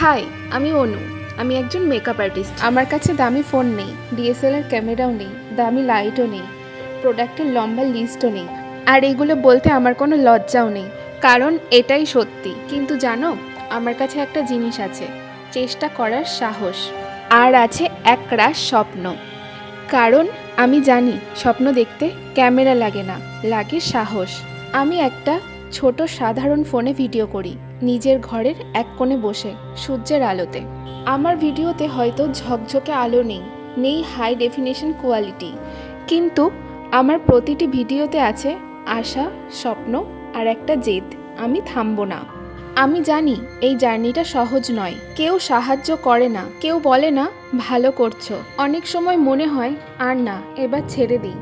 High, আমি অনু। আমি একজন মেকআপ আর্টিস্ট আমার কাছে দামি ফোন নেই ডিএসএলআর ক্যামেরাও নেই, দামি লাইটও নেই প্রোডাক্টের লম্বা লিস্টও নেই। আর এগুলো বলতে আমার কোনো লজ্জাও নেই, কারণ এটাই সত্যি। কিন্তু জানো, আমার কাছে একটা জিনিস আছে, চেষ্টা করার সাহস। আর আছে একরাশ স্বপ্ন। কারণ আমি জানি, স্বপ্ন দেখতে ক্যামেরা লাগে না, লাগে সাহস। আমি একটা ছোট সাধারণ ফোনে ভিডিও করি, নিজের ঘরের এক কোণে বসে, সূর্যের আলোতে। আমার ভিডিওতে হয়তো ঝকঝকে আলো নেই নেই হাই ডেফিনেশন কোয়ালিটি কিন্তু আমার প্রতিটি ভিডিওতে আছে আশা, স্বপ্ন আর একটা জেদ, আমি থামবো না। আমি জানি এই জার্নিটা সহজ নয়, কেউ সাহায্য করে না, কেউ বলে না, ভালো করছ। অনেক সময় মনে হয়, আর না, এবার ছেড়ে দিই।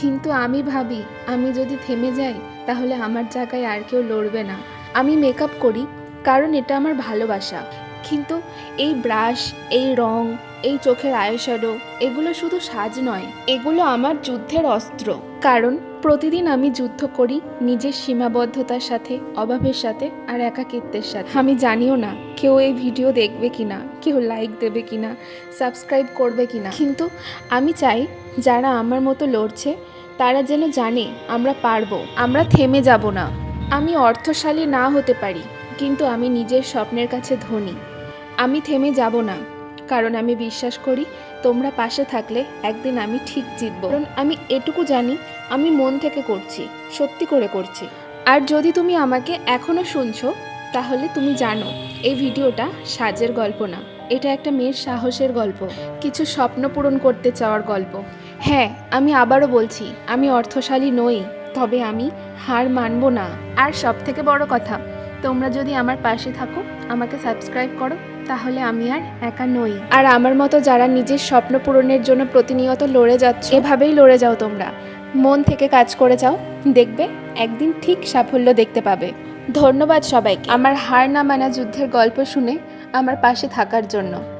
কিন্তু আমি ভাবি, আমি যদি থেমে যাই তাহলে আমার জায়গায় আর কেউ লড়বে না। আমি মেকআপ করি, কারণ এটা আমার ভালোবাসা। কিন্তু এই ব্রাশ এই রং, এই চোখের আয়শ্যাডো এগুলো শুধু সাজ নয়, এগুলো আমার যুদ্ধের অস্ত্র। কারণ প্রতিদিন আমি যুদ্ধ করি নিজের সীমাবদ্ধতার সাথে, অভাবের সাথে আর একাকিত্বের সাথে। আমি জানিও না কেউ এই ভিডিও দেখবে কিনা, কেউ লাইক দেবে কিনা সাবস্ক্রাইব করবে কিনা। কিন্তু আমি চাই যারা আমার মতো লড়ছে তারা যেন জানে, আমরা পারব। আমরা থেমে যাব না। আমি অর্থশালী না হতে পারি, কিন্তু আমি নিজের স্বপ্নের কাছে ধনী। আমি থেমে যাব না, কারণ আমি বিশ্বাস করি, তোমরা পাশে থাকলে একদিন আমি ঠিক জিতব। কারণ আমি এটুকু জানি, আমি মন থেকে করছি, সত্যি করে করছি। আর যদি তুমি আমাকে এখনও শুনছো, তাহলে তুমি জানো, এই ভিডিওটা সাজের গল্প না। এটা একটা মেয়ের সাহসের গল্প, কিছু স্বপ্ন পূরণ করতে চাওয়ার গল্প। হ্যাঁ আমি আবারও বলছি, আমি অর্থশালী নই, তবে আমি হার মানব না। আর সব থেকে বড় কথা, তোমরা যদি আমার পাশে থাকো, আমাকে সাবস্ক্রাইব করো, তাহলে আমি আর একা নই। আর আমার মতো যারা নিজের স্বপ্ন পূরণের জন্য প্রতিনিয়ত লড়ে যাচ্ছ, এভাবেই লড়ে যাও তোমরা। মন থেকে কাজ করে যাও, দেখবে একদিন ঠিক সাফল্য দেখতে পাবে। ধন্যবাদ সবাইকে। আমার হার না মানা যুদ্ধের গল্প শুনে আমার পাশে থাকার জন্য।